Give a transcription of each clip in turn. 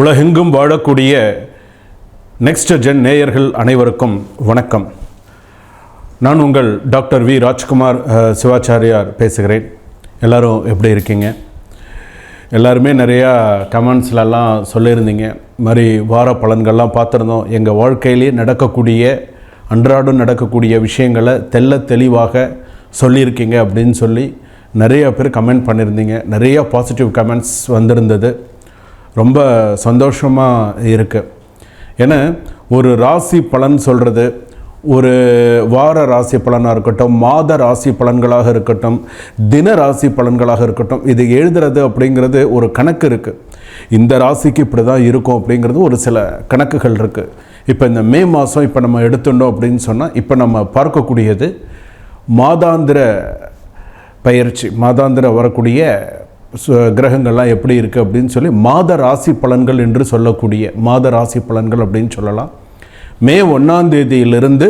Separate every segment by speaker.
Speaker 1: உலகெங்கும் வாழக்கூடிய next gen நேயர்கள் அனைவருக்கும் வணக்கம். நான் உங்கள் டாக்டர் வி. ராஜ்குமார் சிவாச்சாரியார் பேசுகிறேன். எல்லாரும் எப்படி இருக்கீங்க? எல்லாருமே நிறையா கமெண்ட்ஸ்லலாம் சொல்லியிருந்தீங்க. மாதிரி வார பலன்கள்லாம் பார்த்துருந்தோம். எங்கள் வாழ்க்கையிலே நடக்கக்கூடிய அன்றாடம் நடக்கக்கூடிய விஷயங்களை தெள்ள தெளிவாக சொல்லியிருக்கீங்க அப்படின்னு சொல்லி நிறைய பேர் கமெண்ட் பண்ணியிருந்தீங்க. நிறையா பாசிட்டிவ் கமெண்ட்ஸ் வந்திருந்தது. ரொம்ப சந்தோஷமாக இருக்குது ஏன்னா ஒரு ராசி பலன் சொல்கிறது ஒரு வார ராசி பலனாக இருக்கட்டும் மாத ராசி பலன்களாக இருக்கட்டும் தின ராசி பலன்களாக இருக்கட்டும் இது எழுதுறது அப்படிங்கிறது ஒரு கணக்கு இருக்குது இந்த ராசிக்கு இப்படி தான் இருக்கும் அப்படிங்கிறது ஒரு சில கணக்குகள் இருக்குது இப்போ இந்த மே மாதம் இப்போ நம்ம எடுத்துட்டோம் அப்படின்னு சொன்னால் இப்போ நம்ம பார்க்கக்கூடியது மாதாந்திர பயிற்சி மாதாந்திர வரக்கூடிய கிரகங்கள்லாம் எப்படி இருக்குது அப்படின்னு சொல்லி மாத ராசி பலன்கள் என்று சொல்லக்கூடிய மாத ராசி பலன்கள் அப்படின்னு சொல்லலாம். மே ஒன்றாம் தேதியிலிருந்து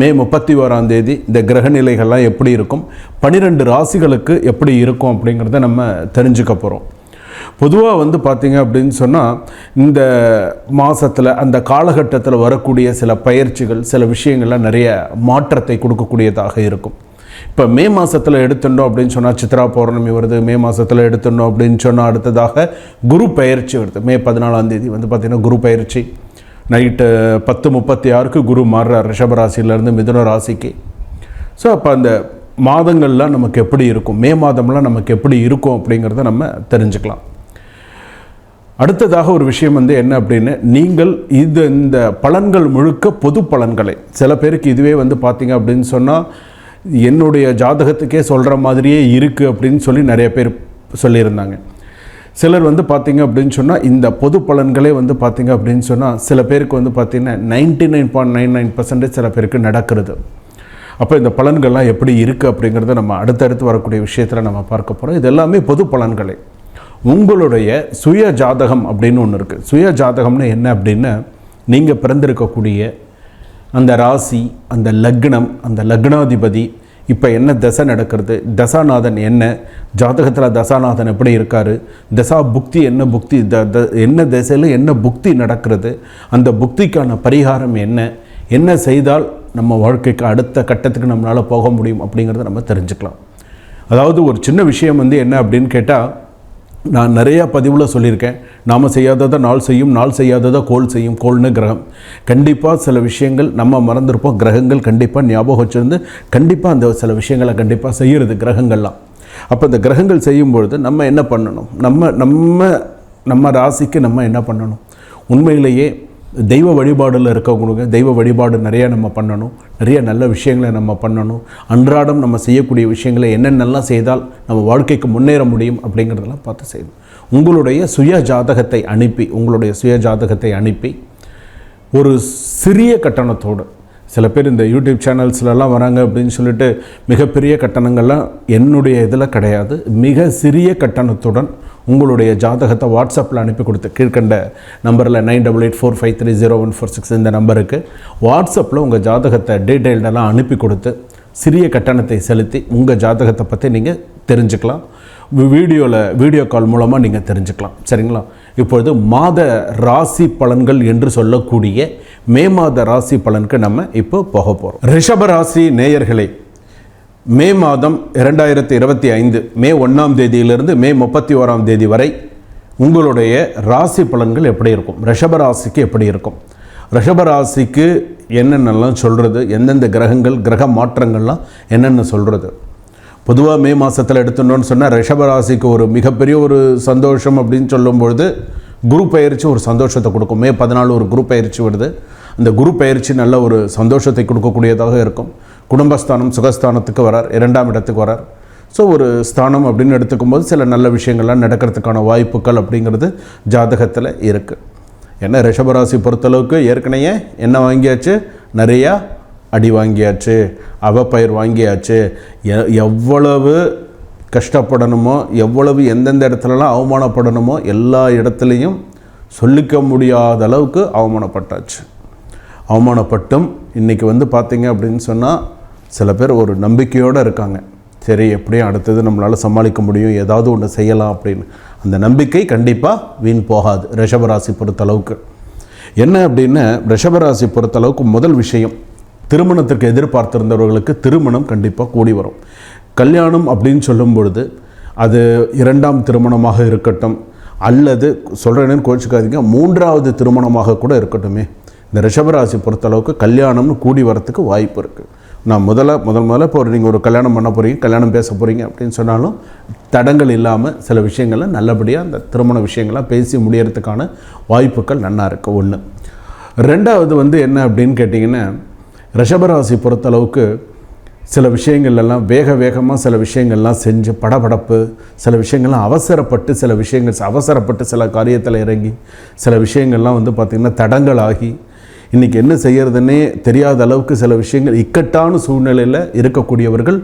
Speaker 1: மே முப்பத்தி ஓராம் தேதி இந்த கிரக நிலைகள்லாம் எப்படி இருக்கும் பன்னிரெண்டு ராசிகளுக்கு எப்படி இருக்கும் அப்படிங்கிறத நம்ம தெரிஞ்சுக்க போகிறோம் பொதுவாக வந்து பார்த்திங்க அப்படின்னு சொன்னால் இந்த மாதத்தில் அந்த காலகட்டத்தில் வரக்கூடிய சில பயிற்சிகள் சில விஷயங்கள்லாம் நிறைய மாற்றத்தை கொடுக்கக்கூடியதாக இருக்கும். இப்போ மே மாதத்தில் எடுத்துட்டோம் அப்படின்னு சொன்னால் சித்ரா பௌர்ணமி வருது. மே மாதத்தில் எடுத்துட்டோம் அப்படின்னு சொன்னால் அடுத்ததாக குரு பயிற்சி வருது. மே பதினாலாம் தேதி வந்து பார்த்திங்கன்னா குரு பயிற்சி நைட்டு பத்து முப்பத்தி ஆறுக்கு குரு மாறுறார் ரிஷப ராசியிலேருந்து மிதுன ராசிக்கு. ஸோ அப்போ அந்த மாதங்கள்லாம் நமக்கு எப்படி இருக்கும்? மே மாதம்லாம் நமக்கு எப்படி இருக்கும் அப்படிங்கிறத நம்ம தெரிஞ்சுக்கலாம். அடுத்ததாக ஒரு விஷயம் வந்து என்ன அப்படின்னு நீங்கள் இது இந்த பலன்கள் முழுக்க பொது பலன்களை. சில பேருக்கு இதுவே வந்து பார்த்தீங்க அப்படின்னு சொன்னால் என்னுடைய ஜாதகத்துக்கே சொல்கிற மாதிரியே இருக்குது அப்படின்னு சொல்லி நிறைய பேர் சொல்லியிருந்தாங்க. சிலர் வந்து பார்த்திங்க அப்படின்னு சொன்னால் இந்த பொது பலன்களே வந்து பார்த்திங்க அப்படின்னு சொன்னால் சில பேருக்கு வந்து பார்த்தீங்கன்னா ninety nine point nine nine percentage சில பேருக்கு நடக்கிறது. அப்போ இந்த பலன்கள்லாம் எப்படி இருக்குது அப்படிங்கிறத நம்ம அடுத்தடுத்து வரக்கூடிய விஷயத்தில் நம்ம பார்க்க போகிறோம் இது எல்லாமே பொது பலன்களே. உங்களுடைய சுய ஜாதகம் அப்படின்னு ஒன்று இருக்குது சுய ஜாதகம்னு என்ன அப்படின்னா நீங்கள் பிறந்திருக்கக்கூடிய அந்த ராசி அந்த லக்னம் அந்த லக்னாதிபதி இப்போ என்ன தசை நடக்கிறது? தசாநாதன் என்ன? ஜாதகத்தில் தசாநாதன் எப்படி இருக்கார்? தசா புக்தி என்ன புக்தி த த என்ன திசையில் என்ன புக்தி நடக்கிறது? அந்த புக்திக்கான பரிகாரம் என்ன? என்ன செய்தால் நம்ம வாழ்க்கைக்கு அடுத்த கட்டத்துக்கு நம்மளால் போக முடியும் அப்படிங்கிறத நம்ம தெரிஞ்சுக்கலாம். அதாவது ஒரு சின்ன விஷயம் வந்து என்ன அப்படின்னு கேட்டால் நான் நிறையா பதிவில் சொல்லியிருக்கேன். நாம் செய்யாததை நாள் செய்யும் நாள் செய்யாததை கோல் செய்யும் கோல்னு கிரகம். கண்டிப்பாக சில விஷயங்கள் நம்ம மறந்துருப்போம். கிரகங்கள் கண்டிப்பாக ஞாபகம் வச்சுருந்து கண்டிப்பாக அந்த சில விஷயங்களை கண்டிப்பாக செய்கிறது கிரகங்கள்லாம். அப்போ இந்த கிரகங்கள் செய்யும்பொழுது நம்ம என்ன பண்ணணும்? நம்ம நம்ம நம்ம ராசிக்கு நம்ம என்ன பண்ணணும்? உண்மையிலேயே தெய்வ வழிபாடில் இருக்கவங்களுக்கு தெய்வ வழிபாடு நிறைய நம்ம பண்ணணும். நிறைய நல்ல விஷயங்களை நம்ம பண்ணணும். அன்றாடம் நம்ம செய்யக்கூடிய விஷயங்களை என்னென்னலாம் செய்தால் நம்ம வாழ்க்கைக்கு முன்னேற முடியும் அப்படிங்கிறதெல்லாம் பார்த்து செய்யணும். உங்களுடைய சுய ஜாதகத்தை அனுப்பி உங்களுடைய சுய ஜாதகத்தை அனுப்பி ஒரு சிறிய கட்டணத்தோடு சில பேர் இந்த யூடியூப் சேனல்ஸ்லலாம் வராங்க அப்படின்னு சொல்லிட்டு மிகப்பெரிய கட்டணங்கள்லாம் என்னுடைய இதில் கிடையாது. மிக சிறிய கட்டணத்துடன் உங்களுடைய ஜாதகத்தை வாட்ஸ்அப்பில் அனுப்பி கொடுத்து கீழ்கண்ட நம்பரில் nine double eight four five three zero one four six இந்த நம்பருக்கு வாட்ஸ்அப்பில் உங்கள் ஜாதகத்தை டீட்டெயில்டெல்லாம் அனுப்பி கொடுத்து சிறிய கட்டணத்தை செலுத்தி உங்கள் ஜாதகத்தை பற்றி நீங்கள் தெரிஞ்சுக்கலாம். வீடியோவில் வீடியோ கால் மூலமாக நீங்கள் தெரிஞ்சுக்கலாம். சரிங்களா? இப்பொழுது மாத ராசி பலன்கள் என்று சொல்லக்கூடிய மே மாத ராசி பலனுக்கு நம்ம இப்போ போக போகிறோம் ரிஷப ராசி நேயர்களே மே மாதம் இரண்டாயிரத்தி இருபத்தி ஐந்து மே ஒன்றாம் தேதியிலிருந்து மே முப்பத்தி ஓராம் தேதி வரை உங்களுடைய ராசி பலன்கள் எப்படி இருக்கும்? ரிஷபராசிக்கு எப்படி இருக்கும்? ரிஷபராசிக்கு என்னென்னலாம் சொல்கிறது எந்தெந்த கிரகங்கள் கிரக மாற்றங்கள்லாம் என்னென்ன சொல்கிறது பொதுவாக மே மாதத்தில் எடுத்துட்டோன்னு சொன்னால் ரிஷபராசிக்கு ஒரு மிகப்பெரிய ஒரு சந்தோஷம் அப்படின்னு சொல்லும்பொழுது குரு பயிற்சி ஒரு சந்தோஷத்தை கொடுக்கும். மே பதினாலு ஒரு குரு பயிற்சி வருது. அந்த குரு பயிற்சி நல்ல ஒரு சந்தோஷத்தை கொடுக்கக்கூடியதாக இருக்கும். குடும்பஸ்தானம் சுகஸ்தானத்துக்கு வரார் இரண்டாம் இடத்துக்கு வரார். ஸோ ஒரு ஸ்தானம் அப்படின்னு எடுத்துக்கும்போது சில நல்ல விஷயங்கள்லாம் நடக்கிறதுக்கான வாய்ப்புகள் அப்படிங்கிறது ஜாதகத்தில் இருக்குது ஏன்னா ரிஷபராசி பொறுத்தளவுக்கு ஏற்கனவே என்ன வாங்கியாச்சு? நிறையா அடி வாங்கியாச்சு அவப்பயிர் வாங்கியாச்சு. எ- எவ்வளவு கஷ்டப்படணுமோ எவ்வளவு எந்தெந்த இடத்துலலாம் அவமானப்படணுமோ எல்லா இடத்துலையும் சொல்லிக்க முடியாத அளவுக்கு அவமானப்பட்டாச்சு. அவமானப்பட்டும் இன்றைக்கி வந்து பார்த்தீங்க அப்படின்னு சொன்னால் சில பேர் ஒரு நம்பிக்கையோடு இருக்காங்க. சரி எப்படியும் அடுத்தது நம்மளால் சமாளிக்க முடியும் ஏதாவது ஒன்று செய்யலாம் அப்படின்னு. அந்த நம்பிக்கை கண்டிப்பாக வீண் போகாது ரிஷபராசி பொறுத்தளவுக்கு. என்ன அப்படின்னு ரிஷபராசி பொறுத்தளவுக்கு முதல் விஷயம் திருமணத்திற்கு எதிர்பார்த்திருந்தவர்களுக்கு திருமணம் கண்டிப்பாக கூடி வரும். கல்யாணம் அப்படின்னு சொல்லும் பொழுது அது இரண்டாம் திருமணமாக இருக்கட்டும் அல்லது சொல்கிறேன்னு கோச்சிக்காதீங்க மூன்றாவது திருமணமாக கூட இருக்கட்டுமே. இந்த ரிஷபராசி பொறுத்தளவுக்கு கல்யாணம்னு கூடி வரத்துக்கு வாய்ப்பு இருக்குது நான் முதல்ல முதல் முதல்ல இப்போ ஒரு நீங்கள் ஒரு கல்யாணம் பண்ண போகிறீங்க கல்யாணம் பேச போகிறீங்க அப்படின்னு சொன்னாலும் தடங்கள் இல்லாமல் சில விஷயங்களை நல்லபடியாக அந்த திருமண விஷயங்கள்லாம் பேசி முடியறதுக்கான வாய்ப்புகள் நல்லா இருக்குது ஒன்று ரெண்டாவது வந்து என்ன அப்படின்னு கேட்டிங்கன்னா ரிஷபராசி பொறுத்தளவுக்கு சில விஷயங்கள்லாம் வேக வேகமாக சில விஷயங்கள்லாம் செஞ்சு படபடப்பு சில விஷயங்கள்லாம் அவசரப்பட்டு சில விஷயங்கள் அவசரப்பட்டு சில காரியத்தில் இறங்கி சில விஷயங்கள்லாம் வந்து பார்த்திங்கன்னா தடங்களாகி இன்றைக்கி என்ன செய்யறதுன்னே தெரியாத அளவுக்கு சில விஷயங்கள் இக்கட்டான சூழ்நிலையில் இருக்கக்கூடியவர்கள்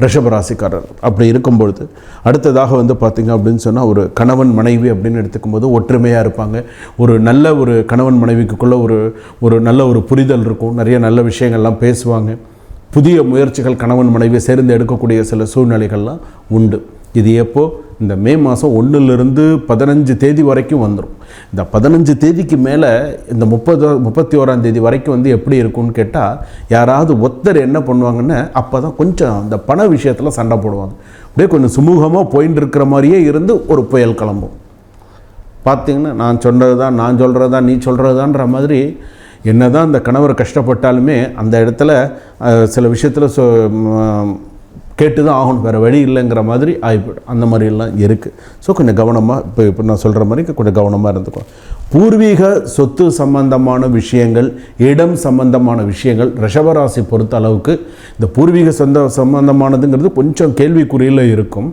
Speaker 1: ரிஷபராசிக்காரர் அப்படி இருக்கும்பொழுது அடுத்ததாக வந்து பார்த்திங்க அப்படின்னு சொன்னால் ஒரு கணவன் மனைவி அப்படின்னு எடுத்துக்கும்போது ஒற்றுமையாக இருப்பாங்க. ஒரு நல்ல ஒரு கணவன் மனைவிக்குள்ளே ஒரு ஒரு நல்ல ஒரு புரிதல் இருக்கும். நிறைய நல்ல விஷயங்கள்லாம் பேசுவாங்க. புதிய முயற்சிகள் கணவன் மனைவி சேர்ந்து எடுக்கக்கூடிய சில சூழ்நிலைகள்லாம் உண்டு. இது எப்போது இந்த மே மாதம் ஒன்றுலேருந்து பதினஞ்சு தேதி வரைக்கும் வந்துடும் இந்த பதினஞ்சு தேதிக்கு மேலே இந்த முப்பது முப்பத்தி ஓராம் தேதி வரைக்கும் வந்து எப்படி இருக்கும்னு கேட்டால் யாராவது ஒத்தர் என்ன பண்ணுவாங்கன்னு அப்போ தான் கொஞ்சம் இந்த பண விஷயத்தில் சண்டை போடுவாங்க. அப்படியே கொஞ்சம் சுமூகமாக போயின்னு இருக்கிற மாதிரியே இருந்து ஒரு புயல் கிளம்பும். பார்த்தீங்கன்னா நான் சொல்கிறது தான் நான் சொல்கிறது தான் நீ சொல்கிறது தான்ற மாதிரி என்ன தான் அந்த கணவர் கஷ்டப்பட்டாலுமே அந்த இடத்துல சில விஷயத்தில் சொ கேட்டு தான் ஆகணும். வேறு வழி இல்லைங்கிற மாதிரி ஆகிப்போய்டும் அந்த மாதிரிலாம் இருக்குது ஸோ கொஞ்சம் கவனமாக இப்போ இப்போ நான் சொல்கிற மாதிரி கொஞ்சம் கவனமாக இருந்துக்கும் பூர்வீக சொத்து சம்பந்தமான விஷயங்கள் இடம் சம்பந்தமான விஷயங்கள் ரிஷபராசி பொறுத்த அளவுக்கு இந்த பூர்வீக சொந்த சம்பந்தமானதுங்கிறது கொஞ்சம் கேள்விக்குறியில் இருக்கும்.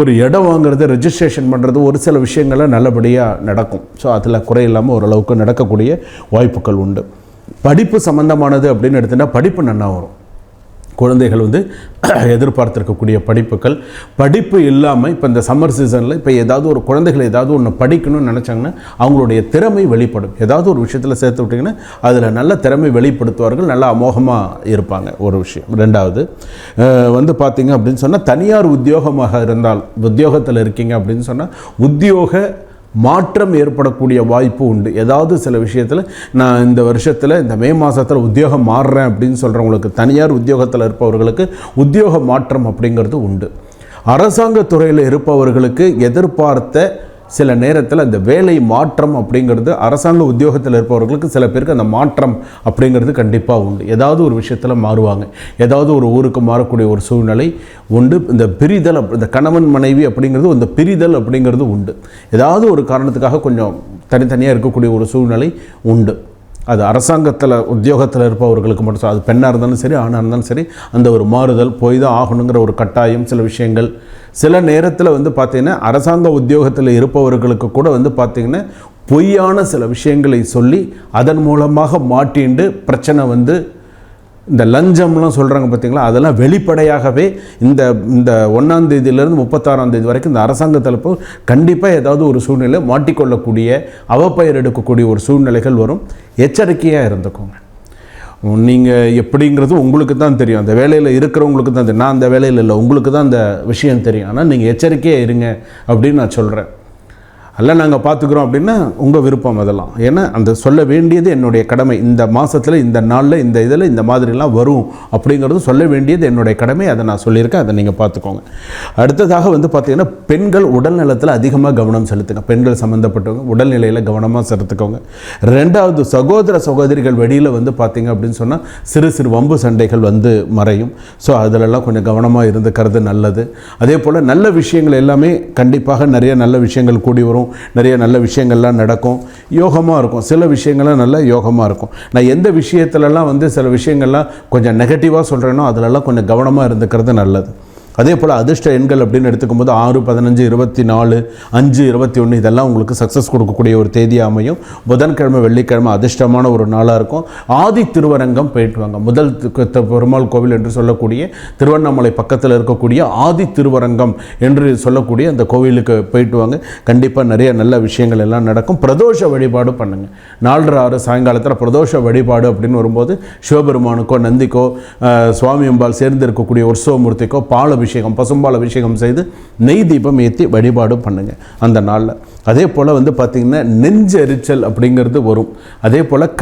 Speaker 1: ஒரு இடம் வாங்குறது ரெஜிஸ்ட்ரேஷன் பண்ணுறது ஒரு சில விஷயங்கள்லாம் நல்லபடியாக நடக்கும். ஸோ அதில் குறையில்லாமல் ஓரளவுக்கு நடக்கக்கூடிய வாய்ப்புகள் உண்டு. படிப்பு சம்மந்தமானது அப்படின்னு எடுத்துட்டா படிப்பு நல்லா வரும். குழந்தைகள் வந்து எதிர்பார்த்துருக்கக்கூடிய படிப்புகள். படிப்பு இல்லாமல் இப்போ இந்த சம்மர் சீசனில் இப்போ ஏதாவது ஒரு குழந்தைகள் ஏதாவது ஒன்று படிக்கணும்னு நினச்சாங்கன்னா அவங்களுடைய திறமை வெளிப்படும். ஏதாவது ஒரு விஷயத்தில் சேர்த்து விட்டிங்கன்னா அதில் நல்ல திறமை வெளிப்படுத்துவார்கள் நல்லா அமோகமாக இருப்பாங்க. ஒரு விஷயம். ரெண்டாவது வந்து பார்த்திங்க அப்படின்னு சொன்னால் தனியார் உத்தியோகமாக இருந்தால் உத்தியோகத்தில் இருக்கீங்க அப்படின்னு சொன்னால் உத்தியோக மாற்றம் ஏற்படக்கூடிய வாய்ப்பு உண்டு. ஏதாவது சில விஷயத்தில் நான் இந்த வருஷத்தில் இந்த மே மாதத்தில் உத்தியோகம் மாறுறேன் அப்படின்னு சொல்கிறவங்களுக்கு தனியார் உத்தியோகத்தில் இருப்பவர்களுக்கு உத்தியோக மாற்றம் அப்படிங்கிறது உண்டு. அரசாங்க துறையில் இருப்பவர்களுக்கு எதிர்பார்த்த சில நேரத்தில் அந்த வேலை மாற்றம் அப்படிங்கிறது அரசாங்க உத்தியோகத்தில் இருப்பவர்களுக்கு சில பேருக்கு அந்த மாற்றம் அப்படிங்கிறது கண்டிப்பாக உண்டு. ஏதாவது ஒரு விஷயத்தில் மாறுவாங்க. ஏதாவது ஒரு ஊருக்கு மாறக்கூடிய ஒரு சூழ்நிலை உண்டு. இந்த பிரிதல் இந்த கணவன் மனைவி அப்படிங்கிறது இந்த பிரிதல் அப்படிங்கிறது உண்டு. ஏதாவது ஒரு காரணத்துக்காக கொஞ்சம் தனித்தனியாக இருக்கக்கூடிய ஒரு சூழ்நிலை உண்டு. அது அரசாங்கத்தில் உத்தியோகத்தில் இருப்பவர்களுக்கு மட்டும் சொல்ல- அது பெண்ணாக இருந்தாலும் சரி ஆணாக இருந்தாலும் சரி அந்த ஒரு மாறுதல் போய் தான் ஆகணுங்கிற ஒரு கட்டாயம் சில விஷயங்கள். சில நேரத்தில் வந்து பார்த்திங்கன்னா அரசாங்க உத்தியோகத்தில் இருப்பவர்களுக்கு கூட வந்து பார்த்திங்கன்னா பொய்யான சில விஷயங்களை சொல்லி அதன் மூலமாக மாட்டிண்டு பிரச்சனை வந்து இந்த லஞ்சம்லாம் சொல்கிறாங்க பார்த்தீங்களா அதெல்லாம் வெளிப்படையாகவே இந்த இந்த ஒன்றாம் தேதியிலேருந்து முப்பத்தாறாம் தேதி வரைக்கும் இந்த அரசாங்க தலைப்பு கண்டிப்பாக ஏதாவது ஒரு சூழ்நிலை மாட்டிக்கொள்ளக்கூடிய அவப்பெயர் எடுக்கக்கூடிய ஒரு சூழ்நிலைகள் வரும். எச்சரிக்கையாக இருந்துக்கோங்க. நீங்கள் எப்படிங்கிறது உங்களுக்கு தான் தெரியும். அந்த வேலையில் இருக்கிறவங்களுக்கு தான் தெரியும். நான் அந்த வேலையில் இல்லை உங்களுக்கு தான் அந்த விஷயம் தெரியும். ஆனால் நீங்கள் எச்சரிக்கையாக இருங்க அப்படின்னு நான் சொல்கிறேன் அல்ல நாங்கள் பார்த்துக்குறோம் அப்படின்னா உங்கள் விருப்பம் அதெல்லாம். ஏன்னா அந்த சொல்ல வேண்டியது என்னுடைய கடமை. இந்த மாதத்தில் இந்த நாளில் இந்த இதில் இந்த மாதிரிலாம் வரும் அப்படிங்கிறது சொல்ல வேண்டியது என்னுடைய கடமை. அதை நான் சொல்லியிருக்கேன். அதை நீங்கள் பார்த்துக்கோங்க. அடுத்ததாக வந்து பார்த்திங்கன்னா பெண்கள் உடல் நலத்தில் அதிகமாக கவனம் செலுத்துங்க. பெண்கள் சம்மந்தப்பட்டவங்க உடல்நிலையில் கவனமாக செலுத்துக்கோங்க. ரெண்டாவது சகோதர சகோதரிகள் வெளியில் வந்து பார்த்திங்க அப்படின்னு சொன்னால் சிறு சிறு வம்பு சண்டைகள் வந்து மறையும். ஸோ அதிலெல்லாம் கொஞ்சம் கவனமாக இருந்துக்கிறது நல்லது. அதே போல் நல்ல விஷயங்கள் எல்லாமே கண்டிப்பாக நிறைய நல்ல விஷயங்கள் கூடி வரும். நிறைய நல்ல விஷயங்கள்லாம் நடக்கும். யோகமாக இருக்கும். சில விஷயங்கள்லாம் நல்ல யோகமாக இருக்கும். நான் எந்த விஷயத்துலலாம் வந்து சில விஷயங்கள்லாம் கொஞ்சம் நெகட்டிவாக சொல்கிறேனோ அதிலெல்லாம் கொஞ்சம் கவனமாக இருந்துக்கிறது நல்லது. அதே போல் அதிர்ஷ்ட எண்கள் அப்படின்னு எடுத்துக்கும்போது ஆறு பதினஞ்சு இருபத்தி நாலு அஞ்சு இருபத்தி ஒன்று இதெல்லாம் உங்களுக்கு சக்ஸஸ் கொடுக்கக்கூடிய ஒரு தேதி அமையும். புதன்கிழமை வெள்ளிக்கிழமை அதிர்ஷ்டமான ஒரு நாளாக இருக்கும். ஆதி திருவரங்கம் போயிட்டு வாங்க. முதல் பெருமாள் கோவில் என்று சொல்லக்கூடிய திருவண்ணாமலை பக்கத்தில் இருக்கக்கூடிய ஆதி திருவரங்கம் என்று சொல்லக்கூடிய அந்த கோவிலுக்கு போயிட்டு வாங்க. கண்டிப்பாக நிறைய நல்ல விஷயங்கள் எல்லாம் நடக்கும். பிரதோஷ வழிபாடு பண்ணுங்கள் நாலரை ஆறு சாயங்காலத்தில் பிரதோஷ வழிபாடு அப்படின்னு வரும்போது சிவபெருமானுக்கோ நந்திக்கோ சுவாமி அம்பாள் சேர்ந்து இருக்கக்கூடிய உற்சவமூர்த்திக்கோ பால் அபிஷேகம் பசும்பால் அபிஷேகம் செய்து நெய் தீபம் ஏற்றி வழிபாடு பண்ணுங்க. அந்த நாளில். அதே போல் வந்து பார்த்திங்கன்னா நெஞ்சரிச்சல் அப்படிங்கிறது வரும். அதே போல்